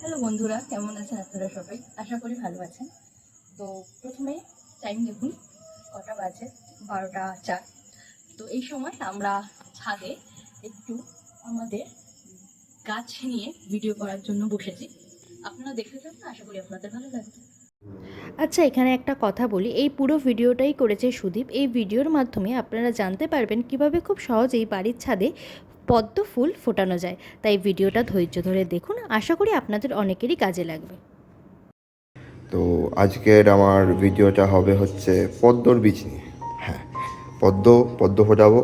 Hello বন্ধুরা, কেমন আছেন আপনারা সবাই? আশা করি ভালো আছেন। তো প্রথমে টাইম দেখুন, কটা বাজে? বারোটা চার। তো এই সময় আমরা ছাদে একটু আমাদের গাছ নিয়ে ভিডিও করার জন্য বসেছি। আপনারা দেখতে থাকুন আশা করি আপনাদের ভালো লাগবে। আচ্ছা এখানে একটা কথা বলি। এই পুরো ভিডিওটাই করেছে সুদীপ। এই ভিডিওর মাধ্যমে আপনারা জানতে পারবেন কীভাবে খুব সহজেই বাড়ির ছাদে পদ্ম ফুল ফোটানো যায়। তাই ভিডিওটা ধৈর্য ধরে দেখুন। আশা করি আপনাদের অনেকেরই কাজে লাগবে। তো আজকের আমার ভিডিওটা হবে হচ্ছে পদ্মর বীজ নিয়ে। হ্যাঁ পদ্ম পদ্ম ফোটাবো।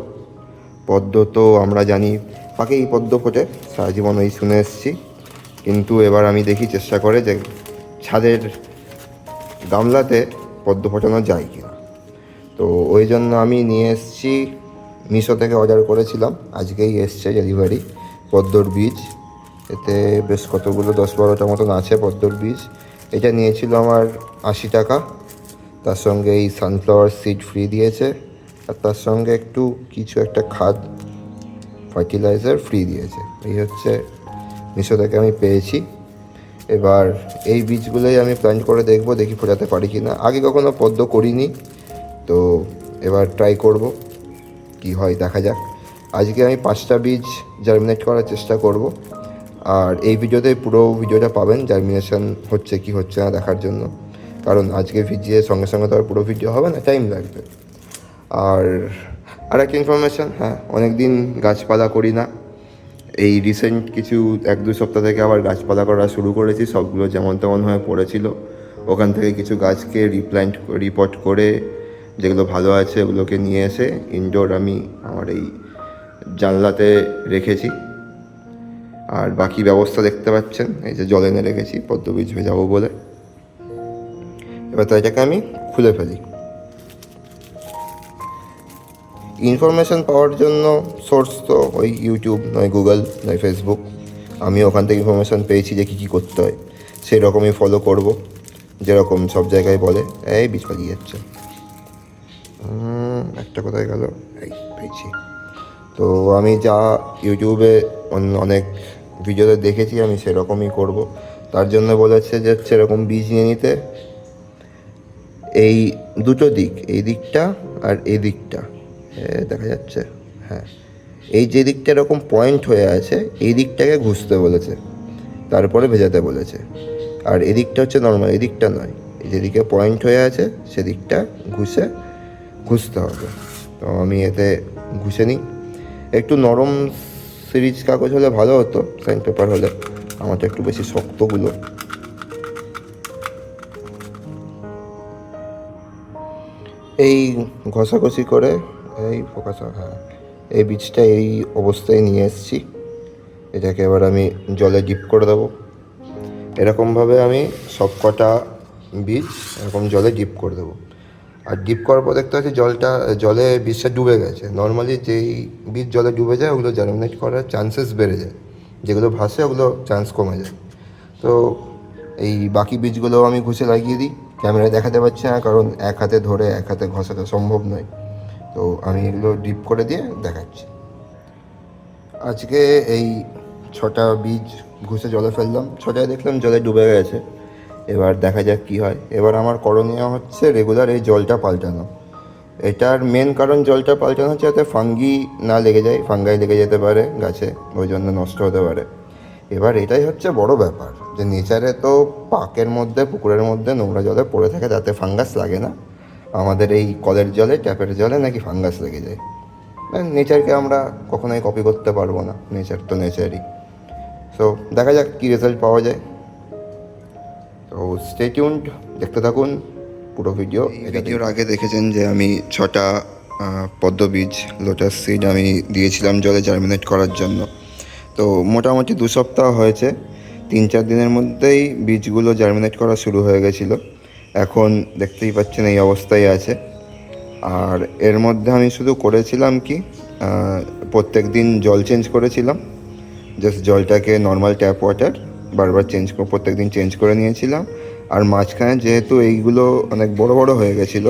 পদ্ম তো আমরা জানি পাকেই পদ্ম ফোটে, সারা জীবন ওই শুনে এসেছি। কিন্তু এবার আমি দেখি চেষ্টা করে যে ছাদের গামলাতে পদ্ম ফোটানো যায় কিনা। তো ওই জন্য আমি নিয়ে এসেছি মিশো থেকে অর্ডার করেছিলাম। আজকেই এসছে ডেলিভারি পদ্মর বীজ। এতে বেশ কতগুলো দশ বারোটা মতন আছে পদ্মর বীজ। এটা নিয়েছিল আমার আশি টাকা। তার সঙ্গে এই সানফ্লাওয়ার সিড ফ্রি দিয়েছে। আর তার সঙ্গে একটু কিছু একটা খাদ ফার্টিলাইজার ফ্রি দিয়েছে। এই হচ্ছে মিশো থেকে আমি পেয়েছি। এবার এই বীজগুলোই আমি প্ল্যান করে দেখব, দেখি ফোটাতে পারি কি না আগে কখনো পদ্ম করিনি, তো এবার ট্রাই করব। কি হয় দেখা যাক। আজকে আমি পাঁচটা বীজ জার্মিনেট করার চেষ্টা করব। আর এই ভিডিওতে পুরো ভিডিওটা পাবেন জার্মিনেশন হচ্ছে কি হচ্ছে না দেখার জন্য। কারণ আজকে ভিজিয়ে সঙ্গে সঙ্গে তো আর পুরো ভিডিও হবে না টাইম লাগবে। আর আর একটা ইনফরমেশান হ্যাঁ অনেক দিন গাছপালা করি না। এই রিসেন্ট কিছু এক দু সপ্তাহ থেকে আবার গাছপালা করা শুরু করেছি, সবগুলো যেমন তেমন হয়ে পড়েছিল। ওখান থেকে কিছু গাছকে রিপ্ল্যান্ট রিপোর্ট করে যেগুলো ভালো আছে ওগুলোকে নিয়ে এসে ইনডোর আমি আমার এই জানলাতে রেখেছি। আর বাকি ব্যবস্থা দেখতে পাচ্ছেন, এই যে জল এনে রেখেছি, পদ্ম বীজ যাব বলে। এবার তো এটাকে আমি খুলে ফেলি। ইনফরমেশান পাওয়ার জন্য সোর্স তো ওই ইউটিউব নয় গুগল নয় ফেসবুক আমি ওখান থেকে ইনফরমেশান পেয়েছি যে কী কী করতে হয়। সেই রকমই ফলো করব, যেরকম সব জায়গায় বলে, এই বীজ পালিয়ে যাচ্ছে। একটা কোথায় গেল, এই পেয়েছি। তো আমি যা ইউটিউবে অনেক ভিডিওতে দেখেছি, আমি সেরকমই করব। তার জন্য বলেছে যে সেরকম বীজ নিয়ে নিতে। এই দুটো দিক, এই দিকটা আর এই দিকটা। দেখা যাচ্ছে হ্যাঁ। এই যে দিকটা এরকম পয়েন্ট হয়ে আছে, এই দিকটাকে ঘুষতে বলেছে, তারপরে ভেজাতে বলেছে। আর এদিকটা হচ্ছে নর্মাল এদিকটা নয়। যেদিকে পয়েন্ট হয়ে আছে, সেদিকটা ঘুষে ঘুষতে হবে। তো আমি এতে ঘুষে নিই। একটু নরম সিরিজ কাগজ হলে ভালো হতো, সাইন পেপার হলে। আমারটা একটু বেশি শক্তগুলো এই ঘষাঘষি করে, এই ফোকাস হ্যাঁ এই বীজটা এই অবস্থায় নিয়ে এসেছি। এটাকে এবার আমি জলে ডিপ করে দেবো। এরকমভাবে আমি সব কটা বীজ এরকম জলে ডিপ করে দেবো। আর ডিপ করার পর দেখতে পাচ্ছি জলটা, জলে বীজটা ডুবে গেছে। নর্মালি যেই বীজ জলে ডুবে যায়, ওগুলো জার্মিনেট করার চান্সেস বেড়ে যায়। যেগুলো ভাসে, ওগুলো চান্স কমে যায়। তো এই বাকি বীজগুলো আমি ঘুষে লাগিয়ে দিই। ক্যামেরায় দেখাতে পারছি না, কারণ এক হাতে ধরে, এক হাতে ঘষাতে সম্ভব নয়। তো আমি এগুলো ডিপ করে দিয়ে দেখাচ্ছি। আজকে এই ছটা বীজ ঘুষে জলে ফেললাম। ছটায় দেখলাম জলে ডুবে গেছে। এবার দেখা যাক কী হয়। এবার আমার করণীয় হচ্ছে রেগুলার এই জলটা পাল্টানো। এটার মেন কারণ জলটা পাল্টানো হচ্ছে যাতে ফাঙ্গি না লেগে যায় ফাঙ্গাই লেগে যেতে পারে গাছে, ওই জন্য নষ্ট হতে পারে। এবার এটাই হচ্ছে বড় ব্যাপার যে নেচারে তো পাকের মধ্যে, পুকুরের মধ্যে নোংরা জলে পড়ে থাকে, তাতে ফাঙ্গাস লাগে না। আমাদের এই কলের জলে, ট্যাপের জলে নাকি ফাঙ্গাস লেগে যায়। নেচারকে আমরা কখনোই কপি করতে পারব না। নেচার তো নেচারই সো দেখা যাক কী রেজাল্ট পাওয়া যায়। তো স্টে টিউনড দেখতে থাকুন পুরো ভিডিও ভিডিওর আগে দেখেছেন যে আমি ছটা পদ্ম বীজ লোটাস সিড আমি দিয়েছিলাম জলে জার্মিনেট করার জন্য। তো মোটামুটি দু সপ্তাহ হয়েছে তিন চার দিনের মধ্যেই বীজগুলো জার্মিনেট করা শুরু হয়ে গেছিল। এখন দেখতেই পাচ্ছেন এই অবস্থায় আছে। আর এর মধ্যে আমি শুধু করেছিলাম কি প্রত্যেক দিন জল চেঞ্জ করেছিলাম। জাস্ট জলটাকে নর্মাল ট্যাপ ওয়াটার বারবার চেঞ্জ করে প্রত্যেক দিন চেঞ্জ করে নিয়েছিলাম। আর মাঝখানে যেহেতু এইগুলো অনেক বড় বড় হয়ে গেছিল,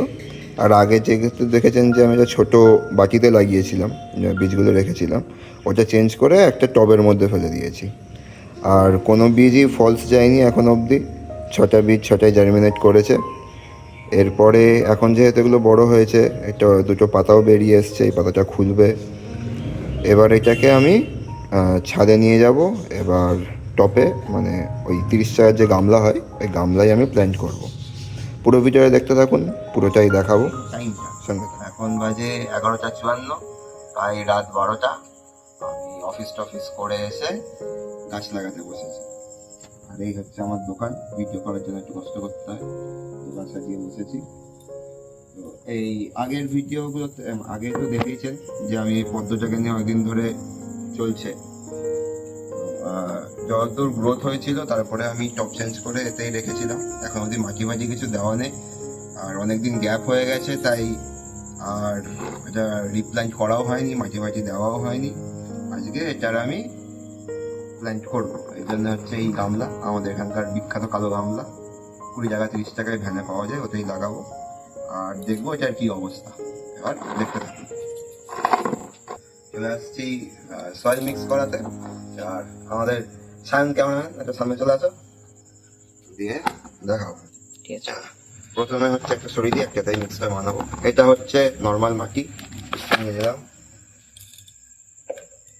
আর আগে যেহেতু দেখেছেন যে আমি একটা ছোটো বাটিতে লাগিয়েছিলাম বীজগুলো রেখেছিলাম, ওটা চেঞ্জ করে একটা টবের মধ্যে ফেলে দিয়েছি। আর কোনো বীজই ফলস যায়নি এখন অবধি। ছটা বীজ ছটায় জার্মিনেট করেছে। এরপরে এখন যেহেতু এগুলো বড় হয়েছে এটা দুটো পাতাও বেরিয়ে এসছে, এই পাতাটা খুলবে। এবার এটাকে আমি ছাদে নিয়ে যাব। এবার টপে মানে ওই তিরিশ টাকার যে গামলা হয় ওই গামলায় আমি প্ল্যান্ট করব। পুরো ভিডিওটা দেখতে থাকুন পুরোটাই দেখাবো। সঙ্গে এখন বাজে এগারোটা চুয়ান্ন প্রায় রাত বারোটা। আমি অফিস টফিস করে এসে গাছ লাগাতে বসেছি। আর এই হচ্ছে আমার দোকান ভিডিও করার জন্য একটু কষ্ট করতে হয়। দোকান সাজিয়ে বসেছি। তো এই আগের ভিডিওগুলোতে আগে তো দেখেইছেন যে আমি এই পদ্মটাকে নিয়ে অনেকদিন ধরে চলছে। যতদূর গ্রোথ হয়েছিল, তারপরে আমি টপ চেঞ্জ করে এতেই রেখেছিলাম। এখন অবধি মাটি মাটি কিছু দেওয়া নেই। আর অনেকদিন গ্যাপ হয়ে গেছে, তাই আর এটা রিপ্ল্যান্ট করাও হয়নি, মাটি মাটি দেওয়াও হয়নি। আজকে এটার আমি প্ল্যান্ট করব। এই জন্য হচ্ছে এই গামলা, আমাদের এখানকার বিখ্যাত কালো গামলা। কুড়ি টাকা, তিরিশ টাকায় ভ্যানে পাওয়া যায়, ওতেই লাগাবো। আর দেখব এটার কি অবস্থা। এবার দেখতে থাকুন চলে আসছি সয়েল মিক্স করাতে। আর আমাদের সায়ন ক্যামেরাম্যান একটা সামনে চলে আসো। দিয়ে দেখাও। ঠিক আছে। প্রথমে হচ্ছে একটা সরি দিয়ে একটা তাই মিক্সটা বানাবো। এটা হচ্ছে নর্মাল মাটি। নিয়ে নিলাম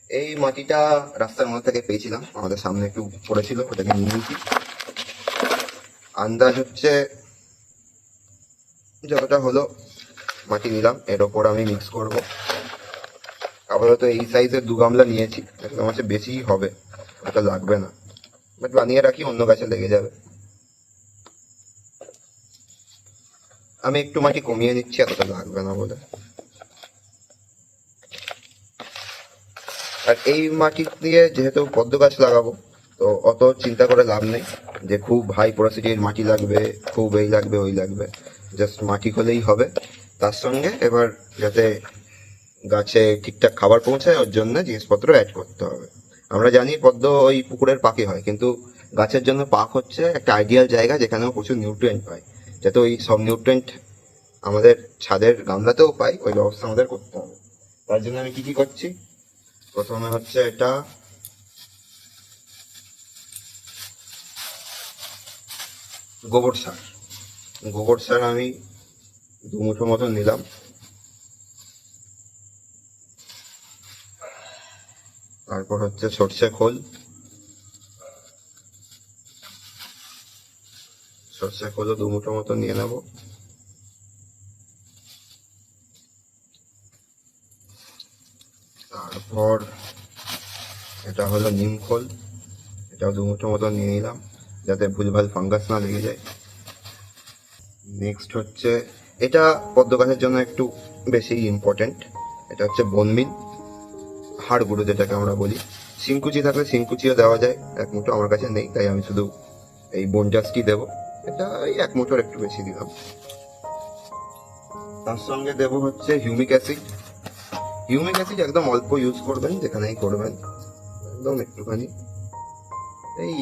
এই মাটিটা রাস্তার মধ্যে থেকে পেয়েছিলাম। আমাদের সামনে একটু পড়েছিল ওটাকে নিয়ে নিয়েছি। আন্দাজ হচ্ছে যতটা হলো মাটি নিলাম। এর ওপর আমি মিক্স করব। আপাতত এই সাইজের দু গামলা নিয়েছি। একদম হচ্ছে বেশি হবে। ওটা লাগবে না। বাট বানিয়ে রাখি, অন্য গাছে লেগে যাবে। আমি একটু মাটি কমিয়ে নিচ্ছি এতটা লাগবে না বলে। আর এই মাটি দিয়ে যেহেতু পদ্ম গাছ লাগাবো, তো অত চিন্তা করে লাভ নেই যে খুব হাই পোরাসিটির মাটি লাগবে, খুব এই লাগবে, ওই লাগবে। জাস্ট মাটি হলেই হবে। তার সঙ্গে এবার যাতে গাছে ঠিকঠাক খাবার পৌঁছায়, ওর জন্য জিনিসপত্র অ্যাড করতে হবে। আমরা জানি পদ্ম ওই পুকুরের পাকে হয়, কিন্তু গাছের জন্য পাক হচ্ছে একটা আইডিয়াল জায়গা যেখানেও প্রচুর নিউট্রিয়েন্ট পায়। যাতে ওই সব নিউট্রিয়েন্ট আমাদের ছাদের গামলাতেও পাই, ওই ব্যবস্থা আমাদের করতে হবে। তার জন্য আমি কি কি করছি? প্রথমে হচ্ছে এটা গোবর সার। গোবর সার আমি দু মুঠো মতো নিলাম। তারপর হচ্ছে সর্ষে খোল। সর্ষে খোলও দু মুঠো মতো নিয়ে নেব। তারপর এটা হলো নিম খোল। এটাও দু মুঠো মতো নিয়ে নিলাম, যাতে ভুলভাল ফাঙ্গাস না লেগে যায়। নেক্সট হচ্ছে, এটা পদ্ম গাছের জন্য একটু বেশি ইম্পর্টেন্ট এটা হচ্ছে বনমিন হাড় গুঁড়ো যেটাকে আমরা বলি, শিংকুচি থাকলে শিংকুচিও দেওয়া যায়, এক মুঠো আমার কাছে নেই, তাই আমি শুধু এই বনজাসটি দেবো। এটা এই এক মুঠোর একটু বেশি দিলাম। তার সঙ্গে দেব হচ্ছে হিউমিক অ্যাসিড হিউমিক অ্যাসিড একদম অল্প ইউজ করবেন, যেখানেই করবেন, একদম একটুখানি। এই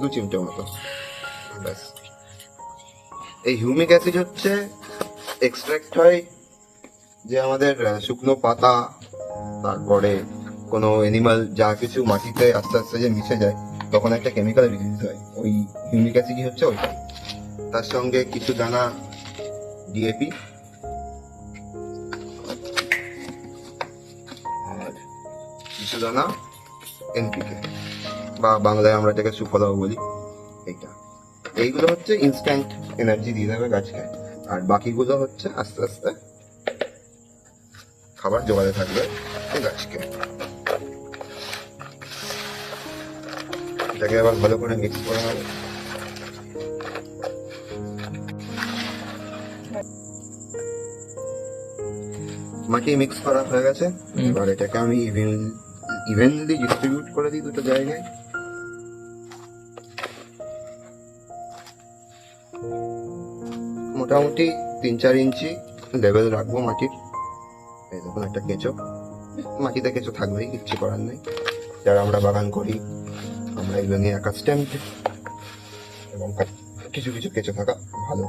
দু চিমটে মতো। ব্যাস। এই হিউমিক অ্যাসিড হচ্ছে এক্সট্রাক্ট হয় যে আমাদের শুকনো পাতা, তারপরে কোনো এনিমাল যা কিছু মাটিতে আস্তে আস্তে যে মিশে যায়, তখন একটা কেমিক্যাল রিলিজ হয়। ওই হিউমিক অ্যাসিডই হচ্ছে ওইটা। তার সঙ্গে কিছু দানা ডিএপি কিছু দানা এনপিকে বা বাংলায় আমরা এটাকে সুফলাও বলি, এইটা। এইগুলো হচ্ছে ইনস্ট্যান্ট এনার্জি দিয়ে দেবে গাছকে। আর বাকিগুলো হচ্ছে আস্তে আস্তে খাবার জোগাতে থাকবে গাছকে। এটাকে আবার ভালো করে মিক্স করে নেবে। মাটি মিক্স করা হয়ে গেছে। এবার এটাকে আমি ইভেন ইভেনলি ডিস্ট্রিবিউট করে দিই দুটো জায়গায়। মোটামুটি তিন চার ইঞ্চি লেভেল রাখব মাটির। দেখুন একটা কেঁচো। মাটিতে কেঁচো থাকবেই, কিচ্ছু করার নেই। যারা আমরা বাগান করি, আমরা এগুলো নিয়ে অ্যাকাস্টেন্ট এবং কিছু কিছু কেঁচো থাকা ভালো।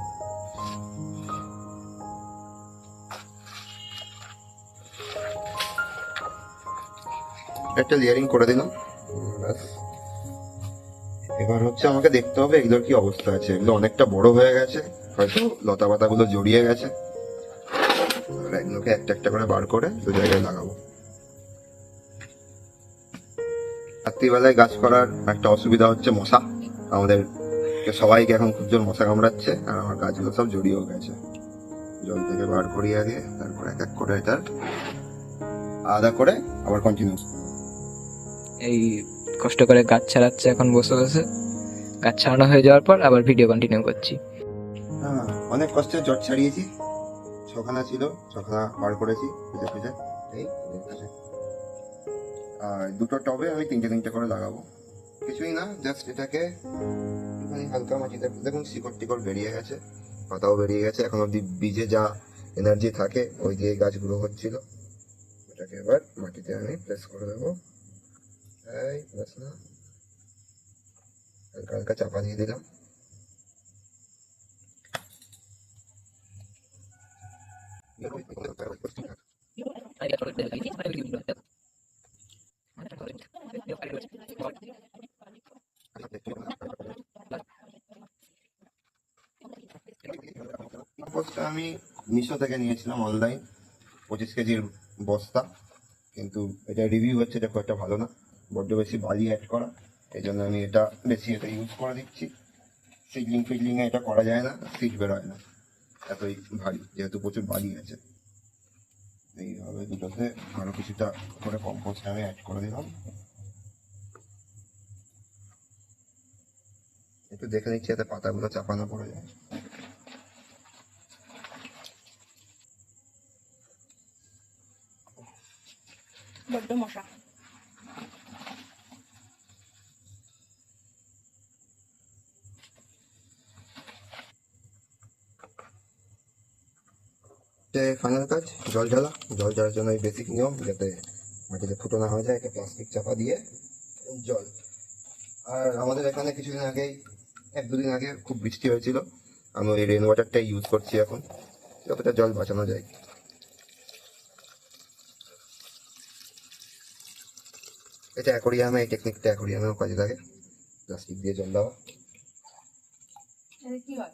একটা লেয়ারিং করে দিলাম। এবার হচ্ছে আমাকে দেখতে হবে এগুলোর কি অবস্থা আছে। এগুলো অনেকটা বড় হয়ে গেছে। হয়তো লতা পাতাগুলো জড়িয়ে গেছে। এগুলোকে একটা একটা করে বার করে দু জায়গায় লাগাবো। রাত্রিবেলায় গাছ করার একটা অসুবিধা হচ্ছে মশা। আমাদের সবাইকে এখন খুব জোর মশা কামড়াচ্ছে আর আমার গাছগুলো সব জড়িয়েও গেছে। জল থেকে বার করি আগে তারপর এক এক করে এটার আলাদা করে আবার কন্টিনিউ এই কষ্ট করে গাছ ছাড়াচ্ছে এখন বসে বসে। গাছ ছাড়ানো হয়ে যাওয়ার পর আবার ভিডিও কন্টিনিউ করছি। হ্যাঁ অনেক কষ্টে জট ছাড়িয়েছি। ছখানা ছিল ছখানা বার করেছি খুঁজে খুঁজে। এই আর দুটো টবে আমি তিনটে তিনটে করে লাগাবো। কিছুই না জাস্ট এটাকে একটুখানি হালকা মাটিতে দেখুন শিকড় টিকড় বেরিয়ে গেছে পাতাও বেরিয়ে গেছে এখন অব্দি বীজে যা এনার্জি থাকে ওই দিয়ে গাছগুলো হচ্ছিল। এটাকে এবার মাটিতে আমি প্লেস করে দেবো। এই ব্যাস না। হালকা হালকা চাপা দিয়ে দিলাম। কম্পোস্টটা আমি মিশো থেকে নিয়েছিলাম অনলাইন, পঁচিশ কেজির বস্তা। কিন্তু এটা রিভিউ হচ্ছে, এটা খুব একটা ভালো না। বড্ড বেশি বালি অ্যাড করা। এই জন্য আমি এটা বেশি এটা ইউজ করে দিচ্ছি। সিডলিং ফিডলিংয়ে এটা করা যায় না সিট বেরোয় না। এতই ভারী, যেহেতু প্রচুর বালি আছে এইভাবে দুটোতে আরও কিছুটা করে কম্পোস্ট আমি অ্যাড করে দিলাম। একটু দেখে নিচ্ছি যাতে পাতাগুলো চাপানো পড়ে যায়। বড্ড মশা। ফাইনাল কাজ জল ঢালা জল ঢালার জন্য বেসিক নিয়ম যাতে মাটিতে ফুটো না হয়ে যায় একটা প্লাস্টিক চাপা দিয়ে জল। আর আমাদের এখানে কিছুদিন আগেই, এক দুদিন আগে খুব বৃষ্টি হয়েছিল। আমি ওই রেন ওয়াটারটাই ইউজ করছি এখন, যতটা জল বাঁচানো যায়। এটা অ্যাকোরিয়ামে এই টেকনিকটা অ্যাকোরিয়ামেও কাজে লাগে। প্লাস্টিক দিয়ে জল দেওয়া। কি হয়?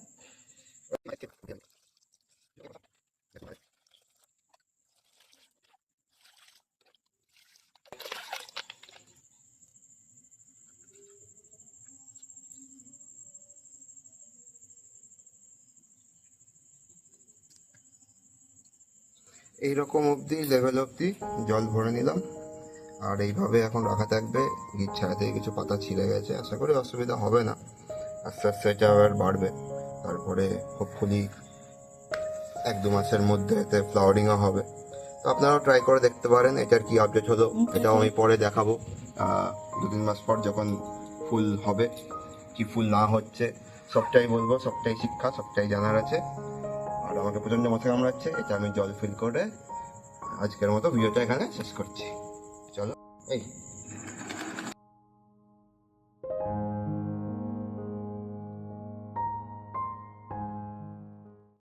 এইরকম অবধি লেভেল অবধি জল ভরে নিলাম। আর এইভাবে এখন রাখা থাকবে। গিট কিছু পাতা ছিঁড়ে গেছে। আশা করি অসুবিধা হবে না। আস্তে আস্তে এটা আবার বাড়বে। তারপরে হোপফুলি এক দু মাসের মধ্যে এতে ফ্লাওয়ারিংও হবে। তো আপনারাও ট্রাই করে দেখতে পারেন এটার কি আপডেট হলো। এটাও আমি পরে দেখাবো। দু তিন মাস পর যখন ফুল হবে, কি ফুল না হচ্ছে, সবটাই বলব, সবটাই শিক্ষা, সবটাই জানার আছে। আর আমাকে প্রচণ্ড মাথা কামড়াচ্ছে, এটা আমি জল ফিল করে আজকের মতো ভিডিওটা এখানে শেষ করছি। চলো, এই।